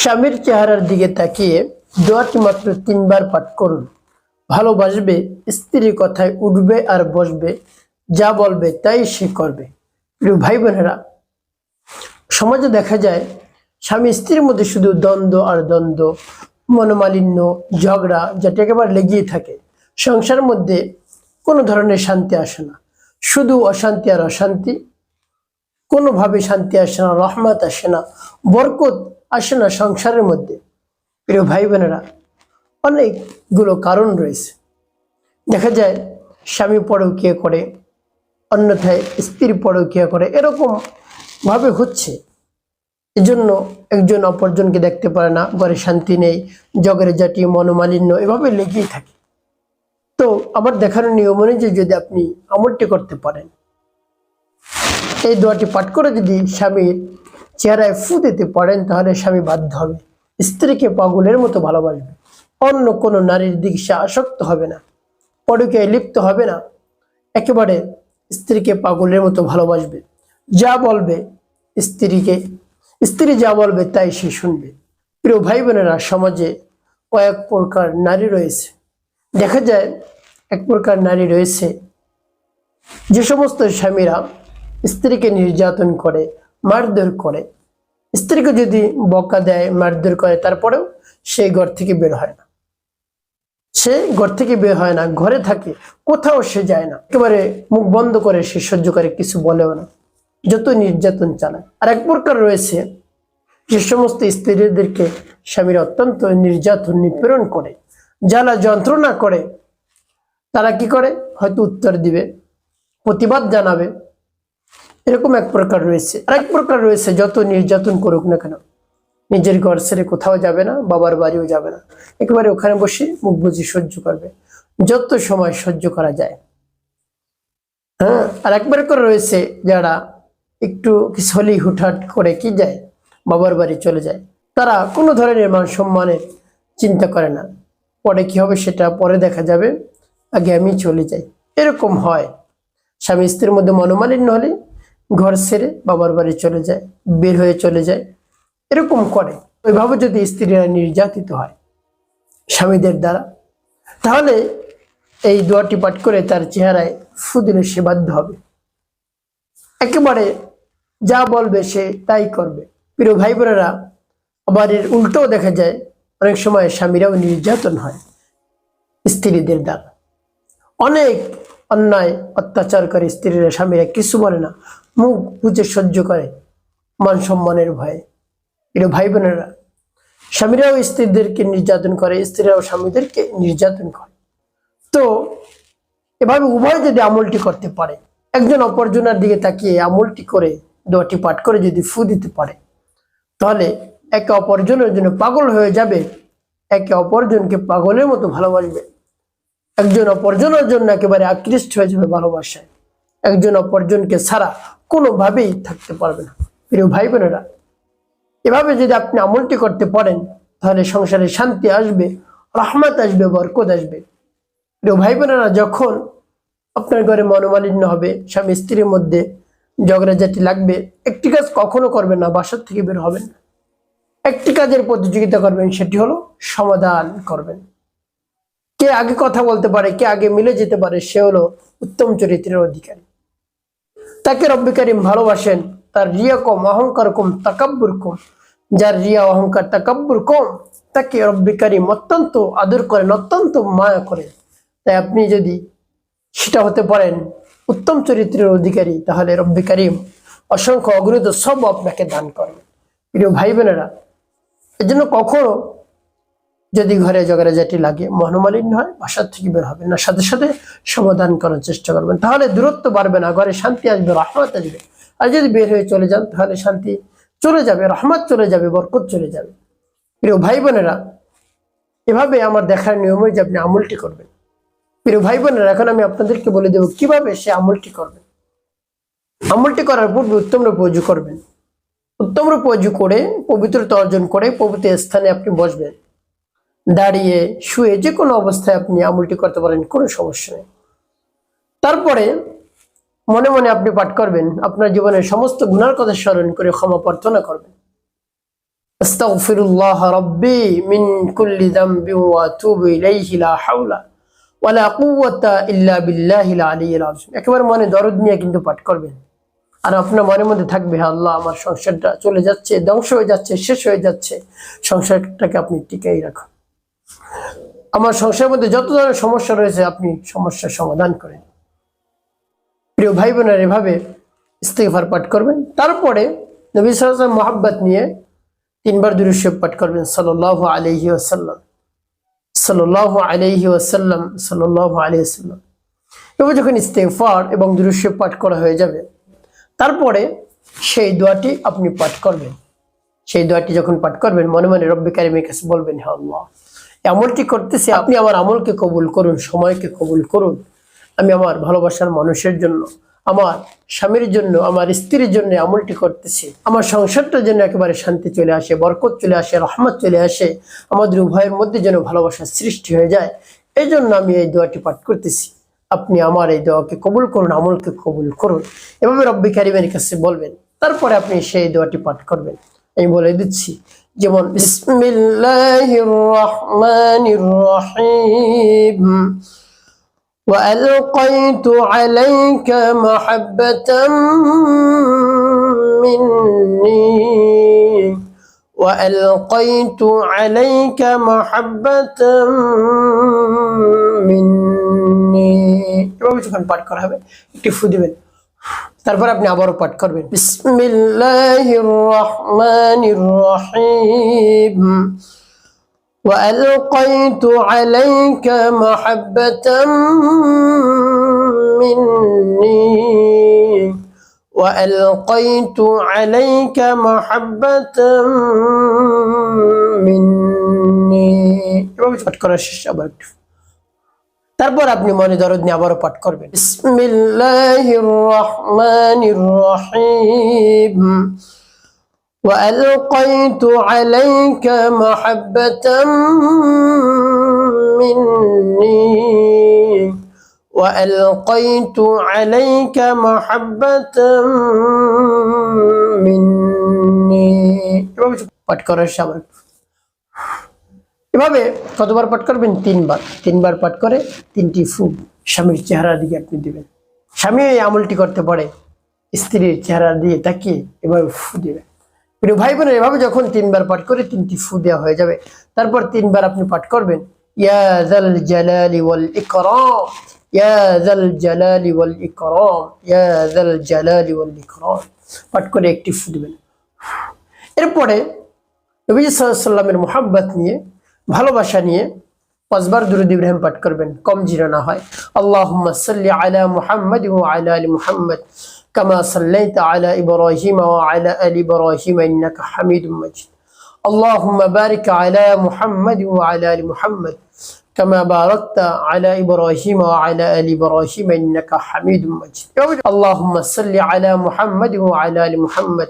স্বামীর চেহারার দিকে তাকিয়ে দোয়াটি মাত্র তিনবার পাঠ করুন। ভালোবাসবে, স্ত্রীর কথায় উঠবে আর বসবে, যা বলবে তাই সে করবে। প্রিয় ভাই বোনেরা সমাজে দেখা যায়, স্বামী স্ত্রীর মধ্যে শুধু দ্বন্দ্ব আর দ্বন্দ্ব, মনোমালিন্য, ঝগড়া যেটা একেবারে লেগেই থাকে। সংসারের মধ্যে কোনো ধরনের শান্তি আসে না। শুধু অশান্তি আর অশান্তি, কোনোভাবে শান্তি আসে না, রহমত আসে না। বরকত আসে না সংসারের মধ্যে। প্রিয় ভাই বোনেরা অনেকগুলো কারণ রয়েছে। দেখা যায়, স্বামী পরকীয়া করে, অন্যথায় স্ত্রী পরকীয়া করে, এরকম ভাবে হচ্ছে। এজন্য একজন অপরজনকে দেখতে পারে না, ঘরে শান্তি নেই, জগরে জাটি মনোমালিন্য, এভাবে লেগেই থাকে। তো আমার দেখানোর নিয়ম অনুযায়ী যদি আপনি আমলটি করতে পারেন, এই দোয়াটি পাঠ করে যদি স্বামীর চেহারায় ফু দিতে পারেন, তাহলে স্বামী বাধ্য হবে। স্ত্রীকে পাগলের মতো ভালোবাসবে। অন্য কোনো নারীর দিকে সে আসক্ত হবে না পরকে লিপ্ত হবে না। একেবারে স্ত্রীকে পাগলের মতো ভালোবাসবে। যা বলবে স্ত্রীকে, স্ত্রী যা বলবে তাই সে শুনবে। প্রিয় ভাই বোনেরা সমাজে কয়েক প্রকার নারী রয়েছে। দেখা যায় এক প্রকার নারী রয়েছে। যে সমস্ত স্বামীরা স্ত্রীকে নির্যাতন করে মারধর করে। স্ত্রীকে যদি বকা দেয়, মারধর করে, তারপরেও সে ঘর থেকে বের হয় না। সে ঘর থেকে বের হয় না, ঘরে থাকে, কোথাও সে যায় না। একেবারে মুখ বন্ধ করে সে সহ্য করে, কিছু বলেও না। যত নির্যাতন চালায়। আর এক প্রকার রয়েছে, যে সমস্ত স্ত্রীদেরকে স্বামীরা অত্যন্ত নির্যাতন, নিপীড়ন করে যারা যন্ত্রণা করে, তারা কি করে? হয়তো উত্তর দিবে, প্রতিবাদ জানাবে এরকম এক প্রকার রয়েছে। আর এক প্রকার রয়েছে, যত নির্যাতন করুক না কেন। নিজের ঘর ছেড়ে কোথাও যাবে না, বাবার বাড়িও যাবে না। একেবারে ওখানে বসে মুখ বুঝি সহ্য করবে। যত সময় সহ্য করা যায়। হ্যাঁ আর একবার করে রয়েছে যারা একটু কিছু হুটহাট করে কি যায়, বাবার বাড়ি চলে যায়। তারা কোনো ধরনের মান সম্মানের চিন্তা করে না। পরে কি হবে সেটা পরে দেখা যাবে। আগে আমি চলে যাই। এরকম হয়। স্বামী স্ত্রীর মধ্যে মনোমালিন্য হলে ঘর ছেড়ে বাবার বাড়ি চলে যায়, বের হয়ে চলে যায়, এরকম করে। ওইভাবে যদি স্ত্রীরা নির্যাতিত হয় স্বামীদের দ্বারা, তাহলে এই দোয়াটি পাঠ করে তার চেহারায় দিলে সে বাধ্য হবে। একেবারে যা বলবে সে তাই করবে। প্রিয় ভাই বোনেরা আবার এর উল্টোও দেখা যায়, অনেক সময় স্বামীরাও নির্যাতন হয় স্ত্রীদের দ্বারা। অনেক অন্যায় অত্যাচার করে স্ত্রীরা স্বামীরা কিছু বলে না। মুখ বুঝে সহ্য করে মান সম্মানের ভয়ে। এটা ভাই বোনেরা স্বামীরাও স্ত্রীদেরকে নির্যাতন করে, স্ত্রীরাও স্বামীদেরকে নির্যাতন করে। তো, এভাবে উভয় যদি আমলটি করতে পারে, একজন অপরজনের দিকে তাকিয়ে আমলটি করে, দোয়াটি পাঠ করে যদি ফু দিতে পারে, তাহলে একে অপরজনের জন্য পাগল হয়ে যাবে, একে অপরজনকে পাগলের মতো ভালোবাসবে। একজন অপরজনের জন্য একেবারে আকৃষ্ট হয়ে যাবে ভালোবাসায়। একজন অপরজনকে ছাড়া কোনোভাবেই থাকতে পারবে না। প্রিয় ভাই বোনেরা এভাবে যদি আপনি আমলটি করতে পারেন, তাহলে সংসারে শান্তি আসবে, রহমত আসবে, বরকত আসবে। প্রিয় ভাই বোনেরা যখন আপনার ঘরে মনোমালিন্য হবে, স্বামী স্ত্রীর মধ্যে ঝগড়াঝাটি লাগবে, একটি কাজ কখনো করবেন না, বাসার থেকে বের হবেন একটি কাজের প্রতিযোগিতা করবেন, সেটি হলো সমাধান করবেন। কে আগে কথা বলতে পারে, কে আগে মিলে যেতে পারে, সে হলো উত্তম চরিত্রের অধিকারী। তাকে রব্বি করিম ভালোবাসেন, তার রিয়া কম, অহংকার কম, তাকাব্বুর কম। যার রিয়া, অহংকার, তাকাব্বুর কম, তাকে রব্বি করিম অত্যন্ত আদর করেন, অত্যন্ত মায়া করেন। তাই আপনি যদি সেটা হতে পারেন, উত্তম চরিত্রের অধিকারী, তাহলে রব্বি করিম অসংখ্য অগণিত সব আপনাকে দান করেন। প্রিয় ভাই বোনেরা এজন্য কখনো যদি ঘরে ঝগড়াঝাটি লাগে, মনোমালিন্য হয়, বাসার থেকে বের হবেন না। সাথে সাথে সমাধান করার চেষ্টা করবেন। তাহলে দূরত্ব বাড়বে না, ঘরে শান্তি আসবে, রহমত আসবে। আর যদি বের হয়ে চলে যান, তাহলে শান্তি চলে যাবে, রহমত চলে যাবে, বরকত চলে যাবে। প্রিয় ভাই বোনেরা, এভাবে আমার দেখার নিয়ম যে আপনি আমলটি করবেন। প্রিয় ভাই বোনেরা, এখন আমি আপনাদেরকে বলে দেবো কীভাবে সে আমলটি করবেন। আমলটি করার পূর্বে উত্তম রূপে অজু করবেন। উত্তম রূপে অজু করে, পবিত্রতা অর্জন করে, পবিত্র স্থানে আপনি বসবেন। দাঁড়িয়ে শুয়ে যে কোনো অবস্থায় আপনি আমলটি করতে পারেন, কোনো সমস্যা নেই। তারপরে মনে মনে আপনি পাঠ করবেন, আপনার জীবনের সমস্ত গুণার কথা স্মরণ করে ক্ষমা প্রার্থনা করবেন। আস্তাগফিরুল্লাহ রব্বি মিন কুল্লি যামবি ওয়া আতুবু ইলাইহি লা হাওলা ওয়া লা কুওয়াতা ইল্লা বিল্লাহিল আলিয়্যিল আযীম। একেবারে মনে দরদ নিয়ে কিন্তু পাঠ করবেন। আর আপনার মনে মধ্যে থাকবে আল্লাহ, আমার সংসারটা চলে যাচ্ছে, ধ্বংস হয়ে যাচ্ছে, শেষ হয়ে যাচ্ছে। সংসারটাকে আপনি টিকাই রাখুন। আমার সংসারের মধ্যে যত ধরনের সমস্যা রয়েছে, আপনি সমস্যার সমাধান করেন। প্রিয় ভাই বোনের এভাবে ইস্তেগফার পাঠ করবেন। তারপরে নবী সাল্লাম মোহাব্বত নিয়ে তিনবার দুরুশ্বর পাঠ করবেন সাল্লাহ আলহি আসাল্লাম সাল্লাহ আলহি আসাল্লাম সাল্লাহ আলহি আসাল্লাম এবার যখন ইস্তেফার এবং দুরুশ্বর পাঠ করা হয়ে যাবে, তারপরে সেই দোয়াটি আপনি পাঠ করবেন। সেই দোয়াটি যখন পাঠ করবেন, মনে মনে রব্বি কারিমের কাছে বলবেন হ্যাঁ আল্লাহ আমলটি করতেছি, আপনি আমার আমলকে কবুল করুন, সময়কে কবুল করুন। আমি আমার ভালোবাসার মানুষের জন্য, আমার স্বামীর জন্য, আমার স্ত্রীর জন্য আমলটি করতেছি। আমার সংসারটার জন্য একেবারে শান্তি চলে আসে, বরকত চলে আসে, রহমত চলে আসে, আমাদের উভয়ের মধ্যে যেন ভালোবাসার সৃষ্টি হয়ে যায়। এই জন্য আমি এই দোয়াটি পাঠ করতেছি। আপনি আমার এই দোয়াকে কবুল করুন, আমলকে কবুল করুন। এভাবে রব্বি কারিমের কাছে বলবেন, তারপরে আপনি সেই দোয়াটি পাঠ করবেন। আমি বলে দিচ্ছি যেমন বিসমিল্লাহির রহমানির রহিম وألقيت عليك محبة مني وألقيت عليك محبة مني এভাবে যখন পাঠ করা হবে একটি ফু দিবেন তারপর আপনি আবারও পাঠ করবেন বিসমিল্লাহির রহমানির রহিম وألقيت عليك محبة مني وألقيت عليك محبة مني এভাবে পাঠ করার শেষ আবার একটু তারপর আপনি মনে দরদ নিয়ে আবারও পাঠ করবেন বিসমিল্লাহির রহমানির রহিম وألقيت عليك محبة مني وألقيت عليك محبة مني এভাবে পাঠ করার সময় এভাবে কতবার পাঠ করবেন? তিনবার। তিনবার পাঠ করে তিনটি ফুল স্বামীর চেহারা দিকে আপনি দেবেন। স্বামী এই আমলটি করতে পারে, স্ত্রীর চেহারা দিয়ে তাকিয়ে এভাবে ফু দেবেন। প্রিয় ভাই বোনের এভাবে যখন তিনবার পাঠ করে তিনটি ফু দেওয়া হয়ে যাবে, তারপর তিনবার আপনি পাঠ করবেন পাঠ করে একটি ফু দিবেন। এরপরে নবীজি সাল্লামের মোহাব্বত নিয়ে ভালোবাসা নিয়ে পাঁচবার দুরুদ ইব্রাহিম পাঠ করবেন কম জিরো না হয় আল্লাহুম্মা সাল্লি আলা মুহাম্মদ ওয়া আলা আলি মুহাম্মদ كما صليت على إبراهيم وعلى آل إبراهيم إنك حميد مجيد اللهم بارك على محمد وعلى آل محمد كما باركت على إبراهيم وعلى آل إبراهيم إنك حميد مجيد اللهم صل على محمد وعلى آل محمد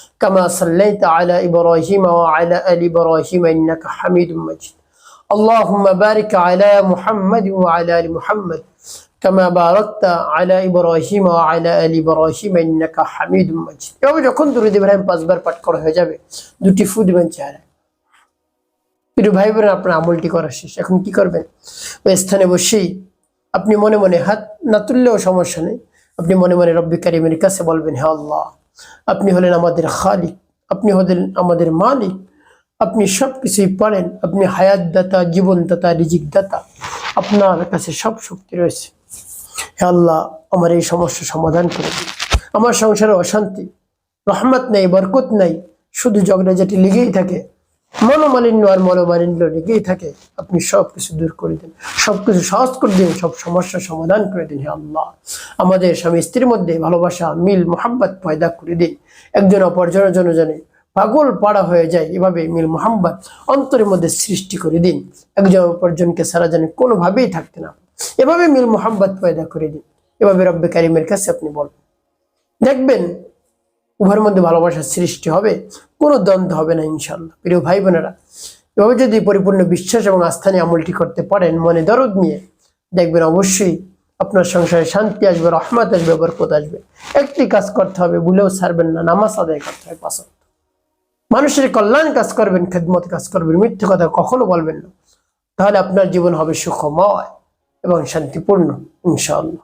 كما صليت على إبراهيم وعلى آل إبراهيم إنك حميد مجيد اللهم بارك على محمد وعلى آل محمد كما باركت على إبراهيم وعلى آل إبراهيم إنك حميد مجيد এভাবে যখন দুরুদ ইব্রাহিম পাঁচবার পাঠ করা হয়ে যাবে দুটি ফু দিবেন চেহারায় প্রিয় ভাই বোন আপনার আমলটি করা শেষ এখন কি করবেন ওই স্থানে বসেই আপনি মনে মনে হাত না তুললেও সমস্যা নেই আপনি মনে মনে রব্বি কারিমের কাছে বলবেন হে আল্লাহ আপনি হলেন আমাদের খালিক, আপনি হলেন আমাদের মালিক, আপনি সব কিছুই পারেন, আপনি হায়াত দাতা রিজিকদাতা দাতা রিজিক দাতা আপনার কাছে সব শক্তি রয়েছে। হে আল্লাহ, আমার এই সমস্যা সমাধান করে দিন। আমার সংসারে অশান্তি, রহমত নেই, বরকত নেই, শুধু ঝগড়া যেটি লেগেই থাকে। মনোমালিন্য আর মনোমালিন্য লেগেই থাকে। আপনি সব কিছু দূর করে দিন সব কিছু সহজ করে দিন, সব সমস্যার সমাধান করে দিন, হে আল্লাহ। আমাদের স্বামী স্ত্রীর মধ্যে ভালোবাসা, মিল মোহাম্মত পয়দা করে দিন। একজন অপরজনের জন্য জানে পাগল পাড়া হয়ে যায়, এভাবে মিল মোহাম্মত অন্তরের মধ্যে সৃষ্টি করে দিন। একজন অপরজনকে সারা জানে কোনোভাবেই থাকতে না এভাবে মিল মোহাম্মত পয়দা করে দিন। এভাবে রব্বে কারিমের কাছে আপনি বলবেন। দেখবেন উভয়ের মধ্যে ভালোবাসার সৃষ্টি হবে, কোনো দ্বন্দ্ব হবে না ইনশাল্লাহ প্রিয় ভাই বোনেরা এভাবে যদি পরিপূর্ণ বিশ্বাস এবং আস্থা নিয়ে আমলটি করতে পারেন, মনে দরদ নিয়ে দেখবেন অবশ্যই আপনার সংসারে শান্তি আসবে, রহমত আসবে, বরকত আসবে। একটি কাজ করতে হবে, ভুলেও ছাড়বেন না, নামাজ আদায় করতে হবে, পাঁচ মানুষের কল্যাণ কাজ করবেন, খেদমত কাজ করবেন, মিথ্যে কথা কখনো বলবেন না। তাহলে আপনার জীবন হবে সুখময় এবং শান্তিপূর্ণ, ইনশাআল্লাহ।